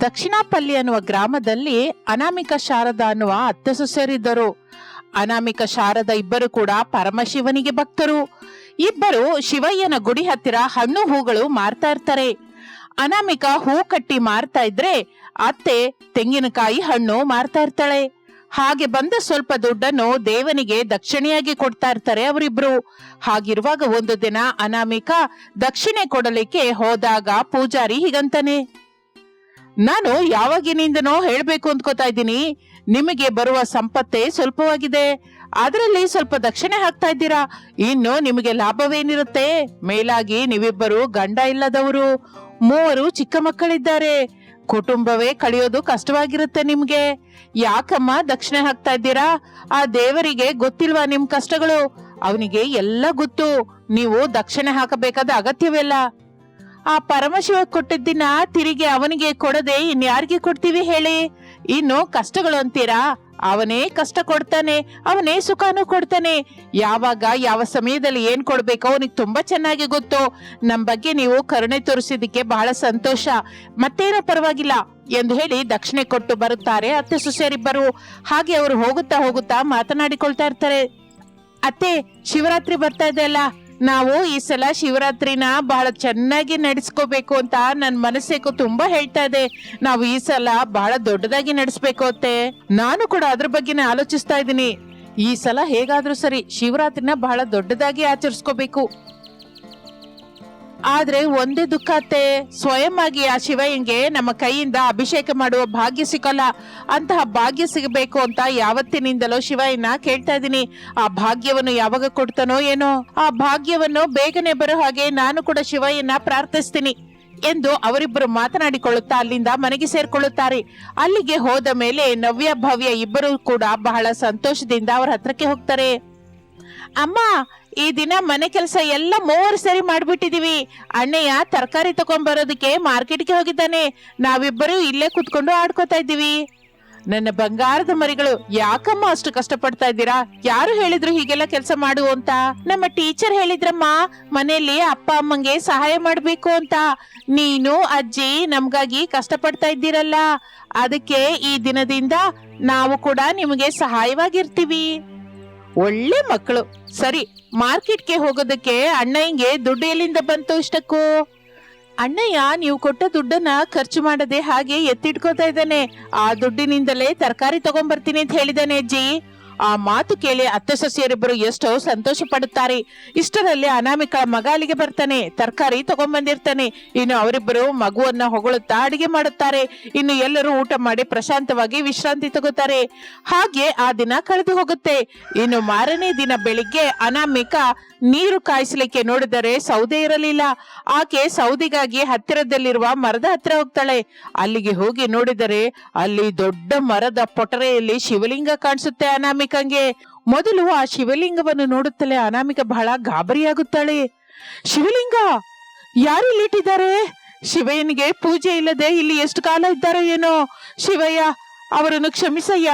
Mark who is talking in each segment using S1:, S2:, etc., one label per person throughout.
S1: ದಕ್ಷಿಣಾಪಲ್ಲಿ ಅನ್ನುವ ಗ್ರಾಮದಲ್ಲಿ ಅನಾಮಿಕ ಶಾರದ ಅನ್ನುವ ಅತ್ತೆ ಸೊಸೆಯರಿದ್ದರು ಅನಾಮಿಕ ಶಾರದ ಇಬ್ಬರು ಕೂಡ ಪರಮಶಿವನಿಗೆ ಭಕ್ತರು. ಇಬ್ಬರು ಶಿವಯ್ಯನ ಗುಡಿ ಹತ್ತಿರ ಹಣ್ಣು ಹೂಗಳು ಮಾರ್ತಾ ಇರ್ತಾರೆ. ಅನಾಮಿಕ ಹೂ ಕಟ್ಟಿ ಮಾರ್ತಾ ಇದ್ರೆ ಅತ್ತೆ ತೆಂಗಿನಕಾಯಿ ಹಣ್ಣು ಮಾರ್ತಾ ಇರ್ತಾಳೆ. ಹಾಗೆ ಬಂದ ಸ್ವಲ್ಪ ದುಡ್ಡನ್ನು ದೇವನಿಗೆ ದಕ್ಷಿಣೆಯಾಗಿ ಕೊಡ್ತಾ ಇರ್ತಾರೆ ಅವರಿಬ್ರು. ಹಾಗಿರುವಾಗ ಒಂದು ದಿನ ಅನಾಮಿಕ ದಕ್ಷಿಣೆ ಕೊಡಲಿಕ್ಕೆ ಹೋದಾಗ ಪೂಜಾರಿ ಹೀಗಂತಾನೆ ನಾನು ಯಾವಾಗಿನಿಂದನೋ ಹೇಳ್ಬೇಕು ಅಂದ್ಕೋತಾ ಇದ್ದೀನಿ. ನಿಮಗೆ ಬರುವ ಸಂಪತ್ತೇ ಸ್ವಲ್ಪವಾಗಿದೆ. ಅದರಲ್ಲಿ ಸ್ವಲ್ಪ ದಕ್ಷಿಣೆ ಹಾಕ್ತಾ ಇದ್ದೀರಾ. ಇನ್ನು ನಿಮಗೆ ಲಾಭವೇನಿರುತ್ತೆ? ಮೇಲಾಗಿ ನೀವಿಬ್ಬರು ಗಂಡ ಇಲ್ಲದವರು, ಮೂವರು ಚಿಕ್ಕ ಮಕ್ಕಳಿದ್ದಾರೆ. ಕುಟುಂಬವೇ ಕಳೆಯೋದು ಕಷ್ಟವಾಗಿರುತ್ತೆ ನಿಮ್ಗೆ. ಯಾಕಮ್ಮ ದಕ್ಷಿಣೆ ಹಾಕ್ತಾ ಇದ್ದೀರಾ? ಆ ದೇವರಿಗೆ ಗೊತ್ತಿಲ್ವಾ ನಿಮ್ ಕಷ್ಟಗಳು? ಅವನಿಗೆ ಎಲ್ಲ ಗೊತ್ತು. ನೀವು ದಕ್ಷಿಣೆ ಹಾಕಬೇಕಾದ ಅಗತ್ಯವಿಲ್ಲ ಆ ಪರಮಶಿವ ಕೊಟ್ಟಿದ್ದಿನ ತಿರುಗಿ ಅವನಿಗೆ ಕೊಡದೆ ಇನ್ಯಾರಿಗೆ ಕೊಡ್ತೀವಿ ಹೇಳಿ? ಇನ್ನು ಕಷ್ಟಗಳು ಅಂತೀರಾ? ಅವನೇ ಕಷ್ಟ ಕೊಡ್ತಾನೆ, ಅವನೇ ಸುಖನೂ ಕೊಡ್ತಾನೆ. ಯಾವಾಗ, ಯಾವ ಸಮಯದಲ್ಲಿ ಏನ್ ಕೊಡ್ಬೇಕು ಅವನಿಗೆ ತುಂಬಾ ಚೆನ್ನಾಗಿ ಗೊತ್ತು. ನಮ್ ಬಗ್ಗೆ ನೀವು ಕರುಣೆ ತೋರಿಸಿದಕ್ಕೆ ಬಹಳ ಸಂತೋಷ. ಮತ್ತೇನೋ ಪರವಾಗಿಲ್ಲ ಎಂದು ಹೇಳಿ ದಕ್ಷಿಣೆ ಕೊಟ್ಟು ಬರುತ್ತಾರೆ ಅತ್ತೆ ಸುಸೇರಿಬ್ಬರು ಹಾಗೆ ಅವರು ಹೋಗುತ್ತಾ ಹೋಗುತ್ತಾ ಮಾತನಾಡಿಕೊಳ್ತಾ ಇರ್ತಾರೆ. ಅತ್ತೆ, ಶಿವರಾತ್ರಿ ಬರ್ತಾ ಇದೆ ಅಲ್ಲ? ನಾವು ಈ ಸಲ ಶಿವರಾತ್ರಿನ ಬಹಳ ಚೆನ್ನಾಗಿ ನಡೆಸ್ಕೋಬೇಕು ಅಂತ ನನ್ನ ಮನಸ್ಸೇಕು ತುಂಬಾ ಹೇಳ್ತಾ ಇದೆ. ನಾವು ಈ ಸಲ ಬಹಳ ದೊಡ್ಡದಾಗಿ ನಡೆಸ್ಬೇಕು ಅತ್ತೆ. ನಾನು ಕೂಡ ಅದ್ರ ಬಗ್ಗೆನೇ ಆಲೋಚಿಸ್ತಾ ಇದ್ದೀನಿ. ಈ ಸಲ ಹೇಗಾದ್ರೂ ಸರಿ ಶಿವರಾತ್ರಿನ ಬಹಳ ದೊಡ್ಡದಾಗಿ ಆಚರಿಸ್ಕೋಬೇಕು. ಆದ್ರೆ ಒಂದೇ ದುಃಖ ಅತ್ತೆ ಸ್ವಯಂ ಆಗಿ ಆ ಶಿವಯ್ಯಂಗೆ ನಮ್ಮ ಕೈಯಿಂದ ಅಭಿಷೇಕ ಮಾಡುವ ಭಾಗ್ಯ ಸಿಕ್ಕಲ್ಲ. ಅಂತಹ ಭಾಗ್ಯ ಸಿಗಬೇಕು ಅಂತ ಯಾವತ್ತಿನಿಂದಲೋ ಶಿವಯ್ಯನ ಕೇಳ್ತಾ ಇದ್ದೀನಿ. ಆ ಭಾಗ್ಯವನ್ನು ಯಾವಾಗ ಕೊಡ್ತಾನೋ ಏನೋ, ಆ ಭಾಗ್ಯವನ್ನು ಬೇಗನೆ ಬರೋ ಹಾಗೆ ನಾನು ಕೂಡ ಶಿವಯ್ಯನ ಪ್ರಾರ್ಥಿಸ್ತೀನಿ ಎಂದು ಅವರಿಬ್ಬರು ಮಾತನಾಡಿಕೊಳ್ಳುತ್ತಾ ಅಲ್ಲಿಂದ ಮನೆಗೆ ಸೇರ್ಕೊಳ್ಳುತ್ತಾರೆ. ಅಲ್ಲಿಗೆ ಹೋದ ಮೇಲೆ ನವ್ಯ, ಭವ್ಯ ಇಬ್ಬರು ಕೂಡ ಬಹಳ ಸಂತೋಷದಿಂದ ಅವರ ಹತ್ರಕ್ಕೆ ಹೋಗ್ತಾರೆ. ಅಮ್ಮ ಈ ದಿನ ಮನೆ ಕೆಲಸ ಎಲ್ಲ ಮೂವರು ಸರಿ ಮಾಡ್ಬಿಟ್ಟಿದೀವಿ. ಅಣ್ಣಯ್ಯ ತರಕಾರಿ ತಗೊಂಡ್ಬರೋದಕ್ಕೆ ಮಾರ್ಕೆಟ್ಗೆ ಹೋಗಿದ್ದಾನೆ. ನಾವಿಬ್ಬರು ಇಲ್ಲೇ ಕುತ್ಕೊಂಡು ಆಡ್ಕೋತಾ ಇದ್ದೀವಿ. ನನ್ನ ಬಂಗಾರದ ಮರಿಗಳು ಯಾಕಮ್ಮ ಅಷ್ಟು ಕಷ್ಟಪಡ್ತಾ ಇದ್ದೀರಾ? ಯಾರು ಹೇಳಿದ್ರು ಹೀಗೆಲ್ಲ ಕೆಲಸ ಮಾಡು ಅಂತ? ನಮ್ಮ ಟೀಚರ್ ಹೇಳಿದ್ರಮ್ಮ, ಮನೆಯಲ್ಲಿ ಅಪ್ಪ ಅಮ್ಮಂಗೆ ಸಹಾಯ ಮಾಡ್ಬೇಕು ಅಂತ. ನೀನು, ಅಜ್ಜಿ ನಮ್ಗಾಗಿ ಕಷ್ಟಪಡ್ತಾ ಇದ್ದೀರಲ್ಲ. ಅದಕ್ಕೆ ಈ ದಿನದಿಂದ ನಾವು ಕೂಡ ನಿಮಗೆ ಸಹಾಯವಾಗಿರ್ತೀವಿ. ಒಳ್ಳೆ ಮಕ್ಕಳು. ಸರಿ, ಮಾರ್ಕೆಟ್ಗೆ ಹೋಗೋದಕ್ಕೆ ಅಣ್ಣಯ್ಯಂಗೆ ದುಡ್ಡು ಎಲ್ಲಿಂದ ಬಂತು ಇಷ್ಟಕ್ಕೂ? ಅಣ್ಣಯ್ಯ, ನೀವು ಕೊಟ್ಟ ದುಡ್ಡನ್ನ ಖರ್ಚು ಮಾಡದೆ ಹಾಗೆ ಎತ್ತಿಟ್ಕೋತಾ ಇದ್ದಾನೆ. ಆ ದುಡ್ಡಿನಿಂದಲೇ ತರಕಾರಿ ತಗೊಂಡ್ಬರ್ತೀನಿ ಅಂತ ಹೇಳಿದಾನೆ ಅಜ್ಜಿ. ಆ ಮಾತು ಕೇಳಿ ಅತ್ತೆ ಸೊಸೆಯರಿಬ್ಬರು ಎಷ್ಟೋ ಸಂತೋಷ ಪಡುತ್ತಾರೆ. ಇಷ್ಟರಲ್ಲಿ ಅನಾಮಿಕ ಮಗ ಅಲ್ಲಿಗೆ ಬರ್ತಾನೆ. ತರಕಾರಿ ತಗೊಂಡ್ಬಂದಿರ್ತಾನೆ. ಇನ್ನು ಅವರಿಬ್ಬರು ಮಗುವನ್ನ ಹೊಗಳುತ್ತಾ ಅಡಿಗೆ ಮಾಡುತ್ತಾರೆ. ಇನ್ನು ಎಲ್ಲರೂ ಊಟ ಮಾಡಿ ಪ್ರಶಾಂತವಾಗಿ ವಿಶ್ರಾಂತಿ ತಗೋತಾರೆ. ಹಾಗೆ ಆ ದಿನ ಕಳೆದು ಹೋಗುತ್ತೆ. ಇನ್ನು ಮಾರನೇ ದಿನ ಬೆಳಿಗ್ಗೆ ಅನಾಮಿಕ ನೀರು ಕಾಯಿಸಲಿಕ್ಕೆ ನೋಡಿದರೆ ಸೌದೆ ಇರಲಿಲ್ಲ. ಆಕೆ ಸೌದಿಗಾಗಿ ಹತ್ತಿರದಲ್ಲಿರುವ ಮರದ ಹತ್ತಿರ ಹೋಗ್ತಾಳೆ. ಅಲ್ಲಿಗೆ ಹೋಗಿ ನೋಡಿದರೆ ಅಲ್ಲಿ ದೊಡ್ಡ ಮರದ ಪೊಟರೆಯಲ್ಲಿ ಶಿವಲಿಂಗ ಕಾಣಿಸುತ್ತೆ ಅನಾಮಿಕಂಗೆ ಮೊದಲು ಆ ಶಿವಲಿಂಗವನ್ನು ನೋಡುತ್ತಲೇ ಅನಾಮಿಕ ಬಹಳ ಗಾಬರಿಯಾಗುತ್ತಾಳೆ. ಶಿವಲಿಂಗ, ಯಾರು ಇಲ್ಲಿಟ್ಟಿದ್ದಾರೆ ಶಿವಯ್ಯನಿಗೆ ಪೂಜೆ ಇಲ್ಲದೆ ಇಲ್ಲಿ ಎಷ್ಟು ಕಾಲ ಇದ್ದಾರೋ ಏನೋ? ಶಿವಯ್ಯ, ಅವರನ್ನು ಕ್ಷಮಿಸಯ್ಯ.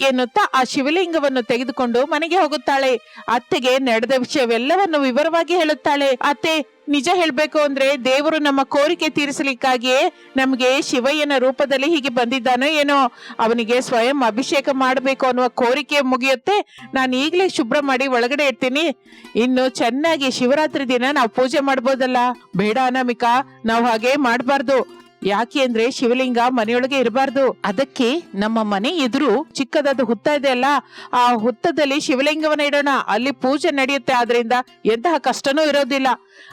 S1: ಎನ್ನುತ್ತಾ ಆ ಶಿವಲಿಂಗವನ್ನು ತೆಗೆದುಕೊಂಡು ಮನೆಗೆ ಹೋಗುತ್ತಾಳೆ. ಅತ್ತೆಗೆ ನಡೆದ ವಿಷಯವೆಲ್ಲವನ್ನು ವಿವರವಾಗಿ ಹೇಳುತ್ತಾಳೆ. ಅತ್ತೆ, ನಿಜ ಹೇಳ್ಬೇಕು ಅಂದ್ರೆ ದೇವರು ನಮ್ಮ ಕೋರಿಕೆ ತೀರಿಸಲಿಕ್ಕಾಗಿಯೇ ನಮಗೆ ಶಿವಯ್ಯನ ರೂಪದಲ್ಲಿ ಹೀಗೆ ಬಂದಿದ್ದಾನೋ ಏನೋ. ಅವನಿಗೆ ಸ್ವಯಂ ಅಭಿಷೇಕ ಮಾಡಬೇಕು ಅನ್ನುವ ಕೋರಿಕೆ ಮುಗಿಯುತ್ತೆ. ನಾನು ಈಗಲೇ ಶುಭ್ರ ಮಾಡಿ ಒಳಗಡೆ ಇರ್ತೀನಿ. ಇನ್ನು ಚೆನ್ನಾಗಿ ಶಿವರಾತ್ರಿ ದಿನ ನಾವು ಪೂಜೆ ಮಾಡ್ಬೋದಲ್ಲ? ಬೇಡ ಅನಾಮಿಕಾ, ನಾವು ಹಾಗೆ ಮಾಡಬಾರ್ದು. ಯಾಕೆ ಅಂದ್ರೆ ಶಿವಲಿಂಗ ಮನೆಯೊಳಗೆ ಇರಬಾರ್ದು. ಅದಕ್ಕೆ ನಮ್ಮ ಮನೆ ಎದುರು ಚಿಕ್ಕದಾದ ಹುತ್ತ ಇದೆ ಅಲ್ಲ, ಆ ಹುತ್ತದಲ್ಲಿ ಶಿವಲಿಂಗವನ್ನ ಇಡೋಣ. ಅಲ್ಲಿ ಪೂಜೆ ನಡೆಯುತ್ತೆ. ಆದ್ರಿಂದ ಎಂತಹ ಕಷ್ಟನೂ ಇರೋದಿಲ್ಲ.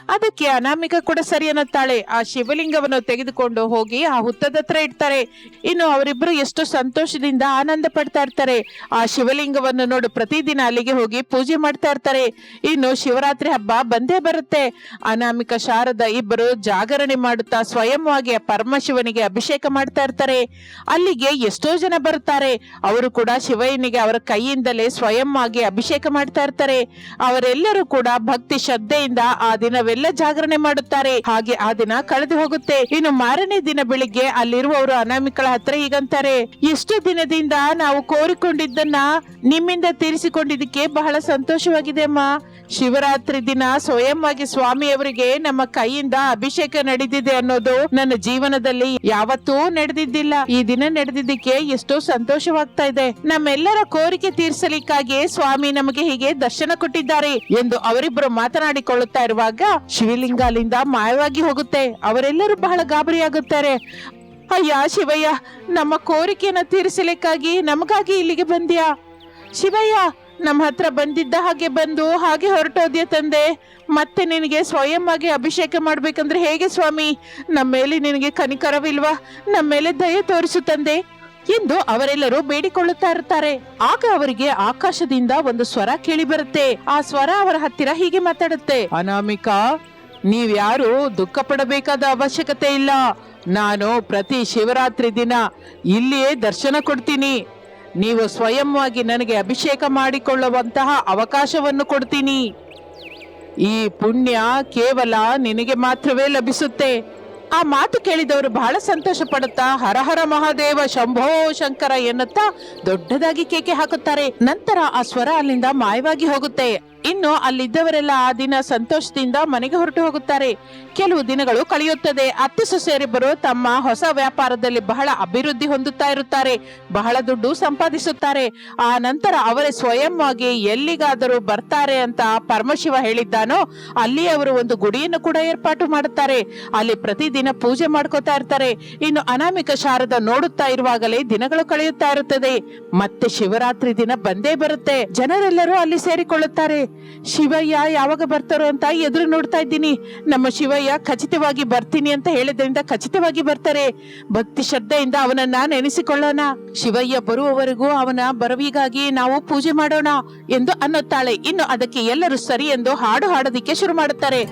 S1: ಅದಕ್ಕೆ ಅನಾಮಿಕ ಕೂಡ ಸರಿ ಅನ್ನುತ್ತಾಳೆ. ಆ ಶಿವಲಿಂಗವನ್ನು ತೆಗೆದುಕೊಂಡು ಹೋಗಿ ಆ ಹುತ್ತದ ಹತ್ರ ಇಡ್ತಾರೆ. ಇನ್ನು ಅವರಿಬ್ರು ಎಷ್ಟು ಸಂತೋಷದಿಂದ ಆನಂದ ಪಡ್ತಾ ಇರ್ತಾರೆ. ಆ ಶಿವಲಿಂಗವನ್ನು ನೋಡು, ಪ್ರತಿದಿನ ಅಲ್ಲಿಗೆ ಹೋಗಿ ಪೂಜೆ ಮಾಡ್ತಾ ಇರ್ತಾರೆ. ಇನ್ನು ಶಿವರಾತ್ರಿ ಹಬ್ಬ ಬಂದೇ ಬರುತ್ತೆ. ಅನಾಮಿಕ ಶಾರದ ಇಬ್ಬರು ಜಾಗರಣೆ ಮಾಡುತ್ತಾ ಸ್ವಯಂವಾಗಿ ಪರಮಶಿವನಿಗೆ ಅಭಿಷೇಕ ಮಾಡ್ತಾ ಇರ್ತಾರೆ. ಅಲ್ಲಿಗೆ ಎಷ್ಟೋ ಜನ ಬರುತ್ತಾರೆ. ಅವರು ಕೂಡ ಶಿವಯ್ಯನಿಗೆ ಅವರ ಕೈಯಿಂದಲೇ ಸ್ವಯಂವಾಗಿ ಅಭಿಷೇಕ ಮಾಡ್ತಾ ಇರ್ತಾರೆ. ಅವರೆಲ್ಲರೂ ಕೂಡ ಭಕ್ತಿ ಶ್ರದ್ಧೆಯಿಂದ ಆ ದಿನ ದಿನವೆಲ್ಲ ಜಾಗರಣೆ ಮಾಡುತ್ತಾರೆ. ಹಾಗೆ ಆ ದಿನ ಕಳೆದು ಹೋಗುತ್ತೆ. ಇನ್ನು ಮಾರನೇ ದಿನ ಬೆಳಿಗ್ಗೆ ಅಲ್ಲಿರುವವರು ಅನಾಮಿಕಳ ಹತ್ರ ಹೀಗಂತಾರೆ. ಎಷ್ಟು ದಿನದಿಂದ ನಾವು ಕೋರಿಕೊಂಡಿದ್ದನ್ನ ನಿಮ್ಮಿಂದ ತೀರಿಸಿಕೊಂಡಿದ್ದಕ್ಕೆ ಬಹಳ ಸಂತೋಷವಾಗಿದೆ ಅಮ್ಮ. ಶಿವರಾತ್ರಿ ದಿನ ಸ್ವಯಂವಾಗಿ ಸ್ವಾಮಿಯವರಿಗೆ ನಮ್ಮ ಕೈಯಿಂದ ಅಭಿಷೇಕ ನಡೆದಿದೆ ಅನ್ನೋದು ನನ್ನ ಜೀವನದಲ್ಲಿ ಯಾವತ್ತೂ ನಡೆದಿದ್ದಿಲ್ಲ. ಈ ದಿನ ನಡೆದಿದ್ದಕ್ಕೆ ಎಷ್ಟೋ ಸಂತೋಷವಾಗ್ತಾ ಇದೆ. ನಮ್ಮೆಲ್ಲರ ಕೋರಿಕೆ ತೀರಿಸಲಿಕ್ಕಾಗಿ ಸ್ವಾಮಿ ನಮಗೆ ಹೀಗೆ ದರ್ಶನ ಕೊಟ್ಟಿದ್ದಾರೆ ಎಂದು ಅವರಿಬ್ಬರು ಮಾತನಾಡಿಕೊಳ್ಳುತ್ತಾ ಇರುವಾಗ ಶಿವಲಿಂಗ ಅಲ್ಲಿಂದ ಮಾಯವಾಗಿ ಹೋಗುತ್ತೆ. ಅವರೆಲ್ಲರೂ ಬಹಳ ಗಾಬರಿಯಾಗುತ್ತಾರೆ. ಅಯ್ಯ ಶಿವಯ್ಯ, ನಮ್ಮ ಕೋರಿಕೆಯನ್ನ ತೀರಿಸಲಿಕ್ಕಾಗಿ ನಮಗಾಗಿ ಇಲ್ಲಿಗೆ ಬಂದ್ಯಾ? ಶಿವಯ್ಯ, ನಮ್ಮ ಹತ್ರ ಬಂದಿದ್ದ ಹಾಗೆ ಬಂದು ಹಾಗೆ ಹೊರಟೋದ್ಯ ತಂದೆ? ಮತ್ತೆ ನಿನಗೆ ಸ್ವಯಂ ಆಗಿ ಅಭಿಷೇಕ ಮಾಡ್ಬೇಕಂದ್ರೆ ಹೇಗೆ ಸ್ವಾಮಿ? ನಮ್ಮ ಮೇಲೆ ನಿನಗೆ ಕನಿಕರವಿಲ್ವಾ? ನಮ್ಮ ಮೇಲೆ ದಯೆ ತೋರಿಸು ತಂದೆ. ಎಂದು ಅವರೆಲ್ಲರೂ ಬೇಡಿಕೊಳ್ಳುತ್ತಾ ಇರುತ್ತಾರೆ. ಆಗ ಅವರಿಗೆ ಆಕಾಶದಿಂದ ಒಂದು ಸ್ವರ ಕೇಳಿ ಬರುತ್ತೆ. ಆ ಸ್ವರ ಅವರ ಹತ್ತಿರ ಹೀಗೆ ಮಾತಾಡುತ್ತೆ. ಅನಾಮಿಕಾ, ನೀವ್ಯಾರು ದುಃಖ ಪಡಬೇಕಾದ ಅವಶ್ಯಕತೆ ಇಲ್ಲ. ನಾನು ಪ್ರತಿ ಶಿವರಾತ್ರಿ ದಿನ ಇಲ್ಲಿಯೇ ದರ್ಶನ ಕೊಡ್ತೀನಿ. ನೀವು ಸ್ವಯಂವಾಗಿ ನನಗೆ ಅಭಿಷೇಕ ಮಾಡಿಕೊಳ್ಳುವಂತಹ ಅವಕಾಶವನ್ನು ಕೊಡ್ತೀನಿ. ಈ ಪುಣ್ಯ ಕೇವಲ ನಿನಗೆ ಮಾತ್ರವೇ ಲಭಿಸುತ್ತೆ. ಆ ಮಾತು ಕೇಳಿದವರು ಬಹಳ ಸಂತೋಷ ಪಡುತ್ತಾ ಹರಹರ ಮಹಾದೇವ, ಶಂಭೋ ಶಂಕರ ಎನ್ನುತ್ತಾ ದೊಡ್ಡದಾಗಿ ಕೇಕೆ ಹಾಕುತ್ತಾರೆ. ನಂತರ ಆ ಸ್ವರ ಅಲ್ಲಿಂದ ಮಾಯವಾಗಿ ಹೋಗುತ್ತೆ. ಇನ್ನು ಅಲ್ಲಿದ್ದವರೆಲ್ಲ ಆ ದಿನ ಸಂತೋಷದಿಂದ ಮನೆಗೆ ಹೊರಟು ಹೋಗುತ್ತಾರೆ. ಕೆಲವು ದಿನಗಳು ಕಳೆಯುತ್ತದೆ. ಅತ್ತೆ ಸೊಸೆಯರಿಬ್ಬರು ತಮ್ಮ ಹೊಸ ವ್ಯಾಪಾರದಲ್ಲಿ ಬಹಳ ಅಭಿವೃದ್ಧಿ ಹೊಂದುತ್ತಾ ಇರುತ್ತಾರೆ. ಬಹಳ ದುಡ್ಡು ಸಂಪಾದಿಸುತ್ತಾರೆ. ಆ ನಂತರ ಅವರೇ ಸ್ವಯಂವಾಗಿ ಎಲ್ಲಿಗಾದರೂ ಬರ್ತಾರೆ ಅಂತ ಪರಮಶಿವ ಹೇಳಿದ್ದಾನೋ, ಅಲ್ಲಿ ಅವರು ಒಂದು ಗುಡಿಯನ್ನು ಕೂಡ ಏರ್ಪಾಟು ಮಾಡುತ್ತಾರೆ. ಅಲ್ಲಿ ಪ್ರತಿದಿನ ಪೂಜೆ ಮಾಡ್ಕೋತಾ ಇರ್ತಾರೆ. ಇನ್ನು ಅನಾಮಿಕ ಶಾರದ ನೋಡುತ್ತಾ ಇರುವಾಗಲೇ ದಿನಗಳು ಕಳೆಯುತ್ತಾ ಇರುತ್ತದೆ. ಮತ್ತೆ ಶಿವರಾತ್ರಿ ದಿನ ಬಂದೇ ಬರುತ್ತೆ. ಜನರೆಲ್ಲರೂ ಅಲ್ಲಿ ಸೇರಿಕೊಳ್ಳುತ್ತಾರೆ. ಶಿವಯ್ಯ ಯಾವಾಗ ಬರ್ತಾರೋ ಅಂತ ಎದುರು ನೋಡ್ತಾ ಇದ್ದೀನಿ. ನಮ್ಮ ಶಿವಯ್ಯ ಖಚಿತವಾಗಿ ಬರ್ತೀನಿ ಅಂತ ಹೇಳಿದ್ರಿಂದ ಖಚಿತವಾಗಿ ಬರ್ತಾರೆ. ಭಕ್ತಿ ಶ್ರದ್ಧೆಯಿಂದ ಅವನನ್ನ ನೆನೆಸಿಕೊಳ್ಳೋಣ. ಶಿವಯ್ಯ ಬರುವವರೆಗೂ ಅವನ ಬರವಿಗಾಗಿ ನಾವು ಪೂಜೆ ಮಾಡೋಣ ಎಂದು ಅನ್ನುತ್ತಾಳೆ. ಇನ್ನು ಅದಕ್ಕೆ ಎಲ್ಲರೂ ಸರಿ ಎಂದು ಹಾಡು ಹಾಡೋದಿಕ್ಕೆ ಶುರು ಮಾಡುತ್ತಾರೆ.